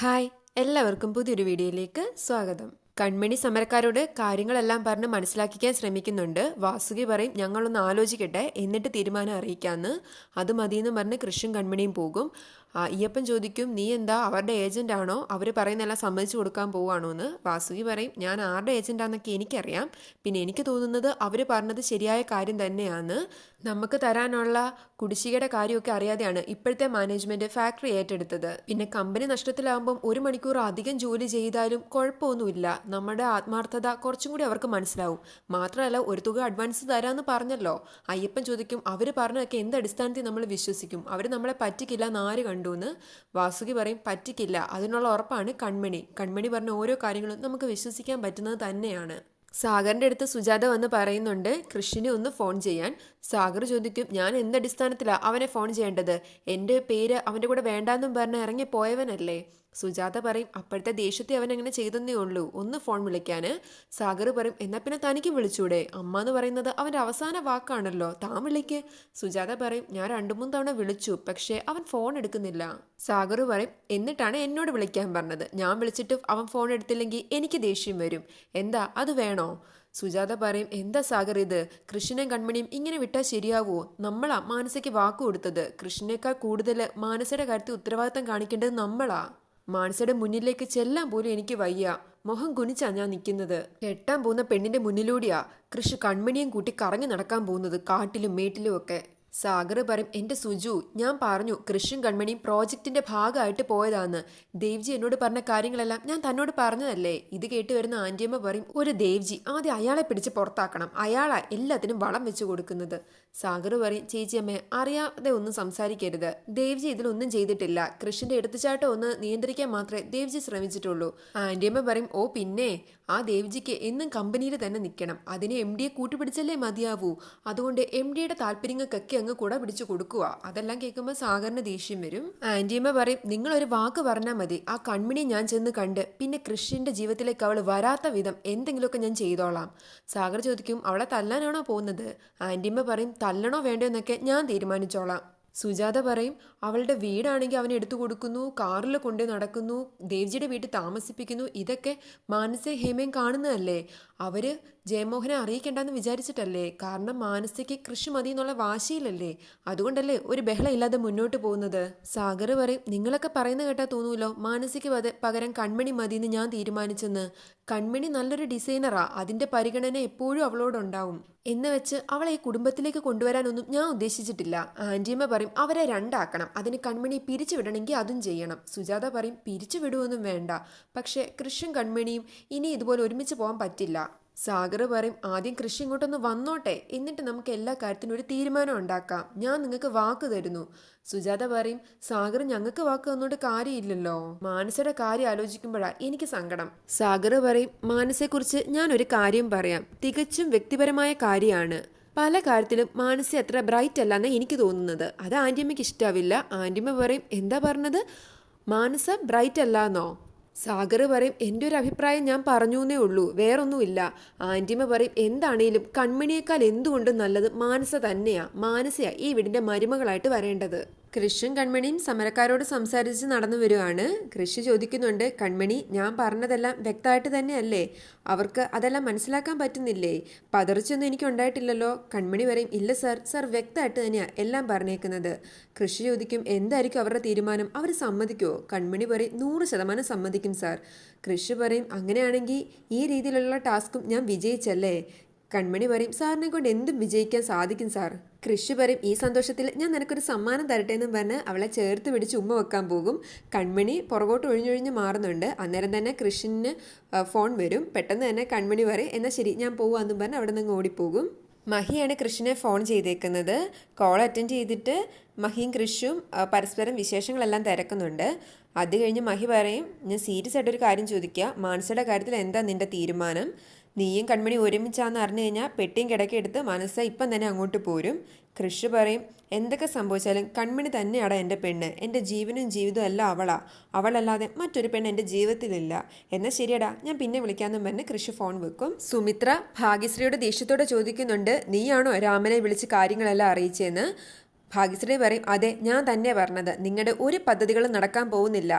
Hi എല്ലാവർക്കും പുതിയൊരു വീഡിയോയിലേക്ക് സ്വാഗതം. കൺമണി സമരക്കാരോട് കാര്യങ്ങളെല്ലാം പറഞ്ഞ് മനസ്സിലാക്കിക്കാൻ ശ്രമിക്കുന്നുണ്ട്. വാസുകി പറയും ഞങ്ങളൊന്ന് ആലോചിക്കട്ടെ എന്നിട്ട് തീരുമാനം അറിയിക്കാമെന്ന് അത് മതിയെന്ന് പറഞ്ഞ് കൃഷ്ണൻ കൺമണിയും പോകും. അയ്യപ്പൻ ചോദിക്കും നീ എന്താ അവരുടെ ഏജന്റാണോ അവർ പറയുന്നതെല്ലാം സമ്മതിച്ചു കൊടുക്കാൻ പോവുകയാണോ എന്ന് വാസുകി പറയും ഞാൻ ആരുടെ ഏജന്റാന്നൊക്കെ എനിക്കറിയാം. പിന്നെ എനിക്ക് തോന്നുന്നത് അവർ പറഞ്ഞത് ശരിയായ കാര്യം തന്നെയാണ് നമുക്ക് തരാനുള്ള കുടിശ്ശികയുടെ കാര്യമൊക്കെ അറിയാതെയാണ് ഇപ്പോഴത്തെ മാനേജ്മെന്റ് ഫാക്ടറി ഏറ്റെടുത്തത്. പിന്നെ കമ്പനി നഷ്ടത്തിലാവുമ്പം ഒരു മണിക്കൂർ അധികം ജോലി ചെയ്താലും കുഴപ്പമൊന്നുമില്ല. നമ്മുടെ ആത്മാർത്ഥത കുറച്ചും കൂടി അവർക്ക് മനസ്സിലാവും. മാത്രമല്ല ഒരു തുക അഡ്വാൻസ് തരാമെന്ന് പറഞ്ഞല്ലോ. അയ്യപ്പൻ ചോദിക്കും അവർ പറഞ്ഞതൊക്കെ എന്ത് അടിസ്ഥാനത്തിൽ നമ്മൾ വിശ്വസിക്കും? അവർ നമ്മളെ പറ്റിക്കില്ല ആര് കണ്ടു എന്ന് വാസുകി പറയും പറ്റിക്കില്ല. അതിനുള്ള ഉറപ്പാണ് കൺമണി. കൺമണി പറഞ്ഞ ഓരോ കാര്യങ്ങളും നമുക്ക് വിശ്വസിക്കാൻ പറ്റുന്നത് തന്നെയാണ്. സാഗറിന്റെ അടുത്ത് സുജാത വന്ന് പറയുന്നുണ്ട് കൃഷിനെ ഒന്ന് ഫോൺ ചെയ്യാൻ. സാഗർ ചോദിക്കും ഞാൻ എന്ത് അടിസ്ഥാനത്തിലാണ് അവനെ ഫോൺ ചെയ്യേണ്ടത്? എന്റെ പേര് അവന്റെ കൂടെ വേണ്ടാന്നും പറഞ്ഞ് ഇറങ്ങി പോയവനല്ലേ സുജാത പറയും അപ്പോഴത്തെ ദേഷ്യത്തെ അവൻ അങ്ങനെ ചെയ്തെന്നേ ഉള്ളൂ. ഒന്ന് ഫോൺ വിളിക്കാൻ സാഗർ പറയും എന്നാൽ പിന്നെ തനിക്ക് വിളിച്ചൂടെ? അമ്മ എന്ന് പറയുന്നത് അവന്റെ അവസാന വാക്കാണല്ലോ. താൻ വിളിക്ക്. സുജാത പറയും ഞാൻ രണ്ടു മൂന്ന് തവണ വിളിച്ചു പക്ഷേ അവൻ ഫോൺ എടുക്കുന്നില്ല. സാഗർ പറയും എന്നിട്ടാണ് എന്നോട് വിളിക്കാൻ പറഞ്ഞത്. ഞാൻ വിളിച്ചിട്ട് അവൻ ഫോൺ എടുത്തില്ലെങ്കിൽ എനിക്ക് ദേഷ്യം വരും. എന്താ? അത് വേണോ? സുജാത പറയും എന്താ സാഗർ ഇത്? കൃഷ്ണനും കൺമണിയും ഇങ്ങനെ വിട്ടാൽ ശരിയാവോ? നമ്മളാ മാനസയ്ക്ക് വാക്കു കൊടുത്തത്. കൃഷ്ണനേക്കാൾ കൂടുതൽ മാനസയുടെ കാര്യത്തിൽ ഉത്തരവാദിത്തം കാണിക്കേണ്ടത് നമ്മളാ. മാനസയുടെ മുന്നിലേക്ക് ചെല്ലാൻ പോലും എനിക്ക് വയ്യ. മുഖം കുനിച്ചാ ഞാൻ നിൽക്കുന്നത്. കെട്ടാൻ പോകുന്ന പെണ്ണിന്റെ മുന്നിലൂടെയാ കൃഷി കൺമണിയും കൂട്ടി കറങ്ങി നടക്കാൻ പോകുന്നത് കാട്ടിലും മേട്ടിലും ഒക്കെ. സാഗർ പറയും എന്റെ സുജു ഞാൻ പറഞ്ഞു കൃഷിയും കൺമണിയും പ്രോജക്റ്റിന്റെ ഭാഗമായിട്ട് പോയതാന്ന്. ദേവ്ജി എന്നോട് പറഞ്ഞ കാര്യങ്ങളെല്ലാം ഞാൻ തന്നോട് പറഞ്ഞതല്ലേ? ഇത് കേട്ട് വരുന്ന ആന്റിയമ്മ പറയും ഒരു ദേവ്ജി ആദ്യം അയാളെ പിടിച്ച് പുറത്താക്കണം. അയാളാ എല്ലാത്തിനും വളം വെച്ച് കൊടുക്കുന്നത്. സാഗർ പറയും ചേച്ചിയമ്മേ അറിയാതെ ഒന്നും സംസാരിക്കരുത്. ദേവ്ജി ഇതിലൊന്നും ചെയ്തിട്ടില്ല. കൃഷ്ണന്റെ എടുത്തുചാട്ടം ഒന്ന് നിയന്ത്രിക്കാൻ മാത്രമേ ദേവ്ജി ശ്രമിച്ചിട്ടുള്ളൂ. ആന്റിയമ്മ പറയും ഓ പിന്നെ? ആ ദേവ്ജിക്ക് എന്നും കമ്പനിയിൽ തന്നെ നിൽക്കണം. അതിനെ എം ഡിയെ കൂട്ടുപിടിച്ചല്ലേ മതിയാവൂ. അതുകൊണ്ട് എം ഡിയുടെ താല്പര്യങ്ങൾക്കൊക്കെ അങ്ങ് കൂടെ പിടിച്ചു കൊടുക്കുക അതെല്ലാം കേൾക്കുമ്പോൾ സാഗറിന് ദേഷ്യം വരും. ആന്റിയമ്മ പറയും നിങ്ങൾ ഒരു വാക്ക് പറഞ്ഞാൽ മതി. ആ കൺമിണി ഞാൻ ചെന്ന് കണ്ട് പിന്നെ കൃഷിന്റെ ജീവിതത്തിലേക്ക് അവൾ വരാത്ത വിധം എന്തെങ്കിലുമൊക്കെ ഞാൻ ചെയ്തോളാം. സാഗർ ചോദിക്കും അവളെ തല്ലാനാണോ പോകുന്നത്? ആന്റിയമ്മ പറയും തല്ലണോ വേണ്ടോ എന്നൊക്കെ ഞാൻ തീരുമാനിച്ചോളാം. സുജാത പറയും അവളുടെ വീടാണെങ്കിൽ അവൻ എടുത്തു കൊടുക്കുന്നു കാറിൽ കൊണ്ടു നടക്കുന്നു ദേവ്ജിയുടെ വീട്ടിൽ താമസിപ്പിക്കുന്നു ഇതൊക്കെ മാനസ ഹേമയും കാണുന്നതല്ലേ? അവർ ജയമോഹനെ അറിയിക്കേണ്ടെന്ന് വിചാരിച്ചിട്ടല്ലേ? കാരണം മാനസയ്ക്ക് കൃഷി മതി എന്നുള്ള വാശിയിലല്ലേ? അതുകൊണ്ടല്ലേ ഒരു ബഹളം ഇല്ലാതെ മുന്നോട്ട് പോകുന്നത്? സാഗർ പറയും നിങ്ങളൊക്കെ പറയുന്ന കേട്ടാ തോന്നൂലോ? മാനസിക്ക് പകരം കൺമണി മതി എന്ന് ഞാൻ തീരുമാനിച്ചെന്ന്. കൺമണി നല്ലൊരു ഡിസൈനറാ അതിന്റെ പരിഗണന എപ്പോഴും അവളോടുണ്ടാവും എന്ന് വെച്ച് അവളെ ഈ കുടുംബത്തിലേക്ക് കൊണ്ടുവരാനൊന്നും ഞാൻ ഉദ്ദേശിച്ചിട്ടില്ല. ആന്റിയമ്മ പറയും അവരെ രണ്ടാക്കണം. അതിന് കൺമണി പിരിച്ചു വിടണമെങ്കിൽ അതും ചെയ്യണം. സുജാത പറയും പിരിച്ചു വിടുവൊന്നും വേണ്ട. പക്ഷേ കൃഷ്ണൻ കൺമണിയും ഇനി ഇതുപോലെ ഒരുമിച്ച് പോകാൻ പറ്റില്ല. സാഗർ പറയും ആദ്യം കൃഷി ഇങ്ങോട്ടൊന്ന് വന്നോട്ടെ എന്നിട്ട് നമുക്ക് എല്ലാ കാര്യത്തിനും ഒരു തീരുമാനം ഉണ്ടാക്കാം. ഞാൻ നിങ്ങൾക്ക് വാക്ക് തരുന്നു. സുജാത പറയും സാഗർ ഞങ്ങൾക്ക് വാക്ക് തന്നോണ്ട് കാര്യമില്ലല്ലോ. മാനസയുടെ കാര്യം ആലോചിക്കുമ്പോഴാ എനിക്ക് സങ്കടം. സാഗർ പറയും മാനസയെക്കുറിച്ച് ഞാൻ ഒരു കാര്യം പറയാം. തികച്ചും വ്യക്തിപരമായ കാര്യമാണ്. പല കാര്യത്തിലും മാനസി അത്ര ബ്രൈറ്റ് അല്ലെന്ന് എനിക്ക് തോന്നുന്നത്. അത് ആന്റിയമ്മയ്ക്ക് ഇഷ്ടാവില്ല. ആന്റിയമ്മ പറയും എന്താ പറഞ്ഞത്? മാനസ ബ്രൈറ്റ് അല്ലാന്നോ? സാഗർ പറയും എന്റെ ഒരു അഭിപ്രായം ഞാൻ പറഞ്ഞു എന്നേ ഉള്ളൂ വേറൊന്നുമില്ല. ആന്റിമ പറയും എന്താണേലും കൺമണിയേക്കാൾ എന്തുകൊണ്ടും നല്ലത് മാനസ തന്നെയാ മാനസയാ ഈ വീടിന്റെ മരുമകളായിട്ട് വരേണ്ടത്? കൃഷ്ണൻ കൺമണിയും സമരക്കാരോട് സംസാരിച്ച് നടന്നു വരുവാണ്. കൃഷി ചോദിക്കുന്നുണ്ട് കൺമണി ഞാൻ പറഞ്ഞതെല്ലാം വ്യക്തമായിട്ട് തന്നെയല്ലേ? അവർക്ക് അതെല്ലാം മനസ്സിലാക്കാൻ പറ്റുന്നില്ലേ? പതറിച്ചൊന്നും എനിക്ക് ഉണ്ടായിട്ടില്ലല്ലോ. കൺമണി പറയും ഇല്ല സർ സർ വ്യക്തമായിട്ട് തന്നെയാണ് എല്ലാം പറഞ്ഞേക്കുന്നത്. കൃഷി ചോദിക്കും എന്തായിരിക്കും അവരുടെ തീരുമാനം? അവർ സമ്മതിക്കുമോ കൺമണി പറയും നൂറ് ശതമാനം സമ്മതിക്കും സാർ. കൃഷി പറയും അങ്ങനെയാണെങ്കിൽ ഈ രീതിയിലുള്ള ടാസ്കും ഞാൻ വിജയിച്ചല്ലേ? കൺമണി പറയും സാറിനെ കൊണ്ട് എന്തും വിജയിക്കാൻ സാധിക്കും സാർ. കൃഷി പറയും ഈ സന്തോഷത്തിൽ ഞാൻ നിനക്കൊരു സമ്മാനം തരട്ടെ എന്നും പറഞ്ഞ് അവളെ ചേർത്ത് പിടിച്ച് ഉമ്മ വെക്കാൻ പോകും. കൺമണി പുറകോട്ട് ഒഴിഞ്ഞൊഴിഞ്ഞ് മാറുന്നുണ്ട്. അന്നേരം തന്നെ കൃഷിന് ഫോൺ വരും. പെട്ടെന്ന് തന്നെ കൺമണി പറയും എന്നാൽ ശരി ഞാൻ പോവാന്നും പറഞ്ഞ് അവിടെ നിന്ന് ഓടിപ്പോകും. മഹിയാണ് കൃഷിനെ ഫോൺ ചെയ്തേക്കുന്നത്. കോൾ അറ്റൻഡ് ചെയ്തിട്ട് മഹിയും കൃഷും പരസ്പരം വിശേഷങ്ങളെല്ലാം തിരക്കുന്നുണ്ട്. അത് കഴിഞ്ഞ് മഹി പറയും ഞാൻ സീരിയസ് ആയിട്ടൊരു കാര്യം ചോദിക്കുക മാനസയുടെ കാര്യത്തിൽ എന്താ നിന്റെ തീരുമാനം? നീയും കൺമണി ഒരുമിച്ചാന്ന് അറിഞ്ഞു കഴിഞ്ഞാൽ പെട്ടിയും കിടക്കെടുത്ത് മനസ്സ ഇപ്പം തന്നെ അങ്ങോട്ട് പോരും. കൃഷ് പറയും എന്തൊക്കെ സംഭവിച്ചാലും കൺമണി തന്നെയാണ് എന്റെ പെണ്ണ്. എന്റെ ജീവനും ജീവിതവും എല്ലാം അവളാ. അവളല്ലാതെ മറ്റൊരു പെണ്ണ് എന്റെ ജീവിതത്തിലില്ല. എന്നാൽ ശരിയടാ ഞാൻ പിന്നെ വിളിക്കാമെന്നും പറഞ്ഞ് കൃഷി ഫോൺ വെക്കും. സുമിത്ര ഭാഗ്യശ്രീയുടെ ദേഷ്യത്തോടെ ചോദിക്കുന്നുണ്ട് നീയാണോ രാമനെ വിളിച്ച് കാര്യങ്ങളെല്ലാം അറിയിച്ചതെന്ന് ഭാഗ്യശ്രീ പറയും അതെ ഞാൻ തന്നെ പറഞ്ഞത്. നിങ്ങളുടെ ഒരു പദ്ധതികളും നടക്കാൻ പോകുന്നില്ല.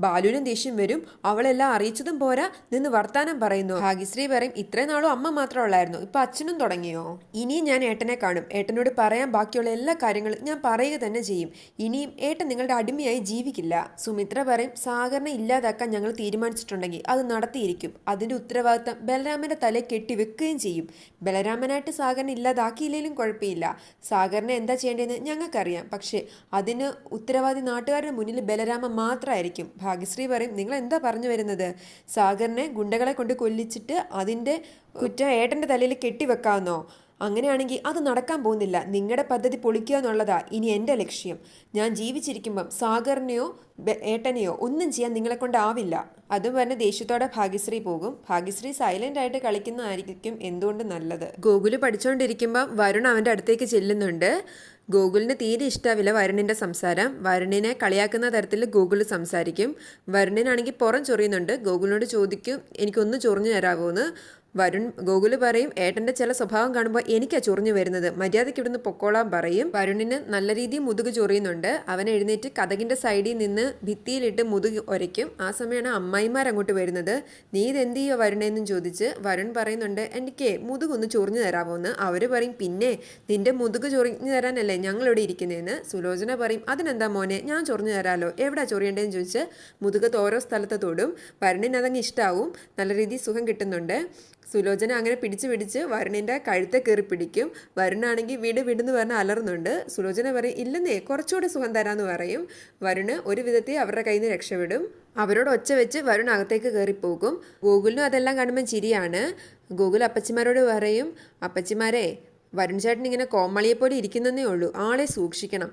ബാലുവിനും ദേഷ്യം വരും. അവളെല്ലാം അറിയിച്ചതും പോരാ നിന്ന് വർത്താനം പറയുന്നു. ഭാഗ്യശ്രീ പറയും ഇത്രയും നാളും അമ്മ മാത്രം ഉള്ളായിരുന്നു. ഇപ്പൊ അച്ഛനും തുടങ്ങിയോ? ഇനിയും ഞാൻ ഏട്ടനെ കാണും. ഏട്ടനോട് പറയാൻ ബാക്കിയുള്ള എല്ലാ കാര്യങ്ങളും ഞാൻ പറയുക തന്നെ ചെയ്യും. ഇനിയും ഏട്ടൻ നിങ്ങളുടെ അടിമയായി ജീവിക്കില്ല. സുമിത്ര പറയും സാഗറിനെ ഇല്ലാതാക്കാൻ ഞങ്ങൾ തീരുമാനിച്ചിട്ടുണ്ടെങ്കിൽ അത് നടത്തിയിരിക്കും. അതിന്റെ ഉത്തരവാദിത്തം ബലരാമന്റെ തലയെ കെട്ടി വെക്കുകയും ചെയ്യും. ബലരാമനായിട്ട് സാഗറിനെ ഇല്ലാതാക്കിയില്ലെങ്കിലും കുഴപ്പമില്ല. സാഗറിനെ എന്താ ചെയ്യേണ്ടതെന്ന് ഞങ്ങൾക്കറിയാം. പക്ഷേ അതിന് ഉത്തരവാദി നാട്ടുകാരുടെ മുന്നിൽ ബലരാമ മാത്രമായിരിക്കും ഭാഗ്യശ്രീ പറയും നിങ്ങൾ എന്താ പറഞ്ഞു വരുന്നത്? സാഗറിനെ ഗുണ്ടകളെ കൊണ്ട് കൊല്ലിച്ചിട്ട് അതിന്റെ കുറ്റം ഏട്ടന്റെ തലയിൽ കെട്ടിവെക്കാമെന്നോ അങ്ങനെയാണെങ്കിൽ അത് നടക്കാൻ പോകുന്നില്ല. നിങ്ങളുടെ പദ്ധതി പൊളിക്കുക എന്നുള്ളതാ ഇനി എന്റെ ലക്ഷ്യം. ഞാൻ ജീവിച്ചിരിക്കുമ്പം സാഗറിനെയോ ഏട്ടനെയോ ഒന്നും ചെയ്യാൻ നിങ്ങളെ കൊണ്ടാവില്ല അതും പറഞ്ഞ് ദേഷ്യത്തോടെ ഭാഗ്യശ്രീ പോകും. ഭാഗ്യശ്രീ സൈലന്റ് ആയിട്ട് കളിക്കുന്നതായിരിക്കും എന്തുകൊണ്ട് നല്ലത്? ഗോകുൽ പഠിച്ചുകൊണ്ടിരിക്കുമ്പം വരുൺ അവന്റെ അടുത്തേക്ക് ചെല്ലുന്നുണ്ട്. ഗോകുലിന് തീരെ ഇഷ്ടാവില്ല വരുണിന്റെ സംസാരം. വരുണിനെ കളിയാക്കുന്ന തരത്തിൽ ഗോകുൽ സംസാരിക്കും. വരുണിനാണെങ്കിൽ പുറം ചൊറിയുന്നുണ്ട്. ഗോകുലിനോട് ചോദിക്കും എനിക്കൊന്ന് ചൊറിഞ്ഞു തരാമോ എന്ന് വരുൺ ഗോകുൽ പറയും ഏട്ടന്റെ ചില സ്വഭാവം കാണുമ്പോൾ എനിക്കാ ചൊറിഞ്ഞു വരുന്നത്. മര്യാദയ്ക്ക് ഇവിടുന്ന് പൊക്കോളാൻ പറയും. വരുണിന് നല്ല രീതിയിൽ മുതുക് ചൊറിയുന്നുണ്ട്. അവൻ എഴുന്നേറ്റ് കഥകിന്റെ സൈഡിൽ നിന്ന് ഭിത്തിയിലിട്ട് മുതുക് ഒരയ്ക്കും. ആ സമയമാണ് അമ്മായിമാർ അങ്ങോട്ട് വരുന്നത്. നീ ഇതെന്ത് ചെയ്യുക വരുണേന്നും ചോദിച്ച് വരുൺ പറയുന്നുണ്ട് എനിക്ക് മുതുക് ഒന്ന് ചൊറിഞ്ഞു തരാമോ എന്ന് അവർ പറയും പിന്നെ നിന്റെ മുതുക് ചൊറിഞ്ഞു തരാനല്ലേ ഞങ്ങളിവിടെ ഇരിക്കുന്നതെന്ന് സുലോചന പറയും അതിനെന്താ മോനെ ഞാൻ ചൊറിഞ്ഞു തരാലോ. എവിടാ ചൊറിയേണ്ടതെന്ന് ചോദിച്ച് മുതുകത്ത് ഓരോ സ്ഥലത്ത് തൊടും. വരുണിന് അതങ്ങ് ഇഷ്ടാവും. നല്ല രീതിയിൽ സുഖം കിട്ടുന്നുണ്ട്. സുലോചന അങ്ങനെ പിടിച്ച് പിടിച്ച് വരുണിന്റെ കഴുത്തെ കയറി പിടിക്കും. വരുണാണെങ്കിൽ വീട് വീടെന്ന് പറഞ്ഞ് അലറുന്നുണ്ട്. സുലോചന പറയും ഇല്ലെന്നേ കുറച്ചുകൂടെ സുഖം തരാമെന്ന് പറയും. വരുണ് ഒരു വിധത്തിൽ അവരുടെ കയ്യിൽ നിന്ന് രക്ഷപ്പെടും. അവരോട് ഒച്ച വെച്ച് വരുൺ അകത്തേക്ക് കയറിപ്പോകും ഗൂഗിളിനും അതെല്ലാം കാണുമ്പോൾ ചിരിയാണ്. ഗൂഗിൾ അപ്പച്ചിമാരോട് പറയും അപ്പച്ചിമാരെ വരുൺ ചേട്ടൻ ഇങ്ങനെ കോമളിയെ പോലെ ഇരിക്കുന്നതേ ഉള്ളൂ. ആളെ സൂക്ഷിക്കണം.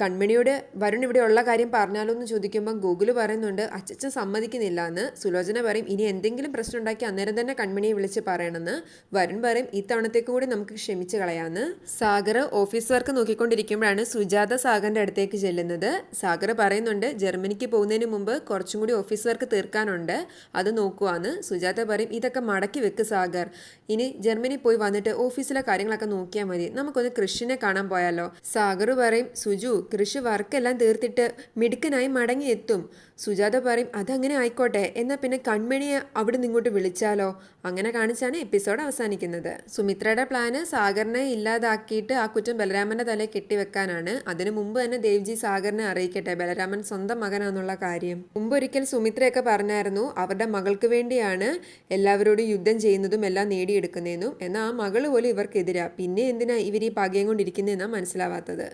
കൺമണിയോട് വരുൺ ഇവിടെ ഉള്ള കാര്യം പറഞ്ഞാലോ എന്ന് ചോദിക്കുമ്പോൾ ഗൂഗിൾ പറയുന്നുണ്ട് അച്ചച്ചൻ സമ്മതിക്കുന്നില്ല എന്ന്. സുലോചന പറയും ഇനി എന്തെങ്കിലും പ്രശ്നം ഉണ്ടാക്കി അന്നേരം തന്നെ കൺമണിയെ വിളിച്ച് പറയണമെന്ന്. വരുൺ പറയും ഇത്തവണത്തേക്കും കൂടി നമുക്ക് ക്ഷമിച്ച് കളയാന്ന്. സാഗർ ഓഫീസ് വർക്ക് നോക്കിക്കൊണ്ടിരിക്കുമ്പോഴാണ് സുജാത സാഗറിന്റെ അടുത്തേക്ക് ചെല്ലുന്നത്. സാഗർ പറയുന്നുണ്ട് ജർമ്മനിക്ക് പോകുന്നതിന് മുമ്പ് കുറച്ചും കൂടി ഓഫീസ് വർക്ക് തീർക്കാനുണ്ട് അത് നോക്കുവാന്ന്. സുജാത പറയും ഇതൊക്കെ മടക്കി വെക്ക് സാഗർ. ഇനി ജർമ്മനി പോയി വന്നിട്ട് ഓഫീസിലെ കാര്യങ്ങളൊക്കെ നോക്കിയാൽ മതി. നമുക്കൊന്ന് കൃഷിനെ കാണാൻ പോയാലോ. സാഗർ പറയും സുജു കൃഷി വർക്കെല്ലാം തീർത്തിട്ട് മിടുക്കനായി മടങ്ങിയെത്തും. സുജാത പറയും അതങ്ങനെ ആയിക്കോട്ടെ എന്നാൽ പിന്നെ കൺമണിയെ അവിടെ നിന്നിങ്ങോട്ട് വിളിച്ചാലോ? അങ്ങനെ കാണിച്ചാണ് എപ്പിസോഡ് അവസാനിക്കുന്നത്. സുമിത്രയുടെ പ്ലാന് സാഗറിനെ ഇല്ലാതാക്കിയിട്ട് ആ കുറ്റം ബലരാമന്റെ തലയിൽ കെട്ടിവെക്കാനാണ്. അതിനു മുമ്പ് തന്നെ ദേവ്ജി സാഗറിനെ അറിയിക്കട്ടെ ബലരാമൻ സ്വന്തം മകനാന്നുള്ള കാര്യം. മുമ്പൊരിക്കൽ സുമിത്രയൊക്കെ പറഞ്ഞായിരുന്നു അവരുടെ മകൾക്ക് വേണ്ടിയാണ് എല്ലാവരോടും യുദ്ധം ചെയ്യുന്നതും എല്ലാം നേടിയെടുക്കുന്നതെന്നും എന്നാൽ ആ മകൾ പോലും ഇവർക്കെതിരാ. പിന്നെ എന്തിനാ ഇവർ ഈ പകയം കൊണ്ടിരിക്കുന്നതെന്നാണ് മനസ്സിലാവാത്തത്?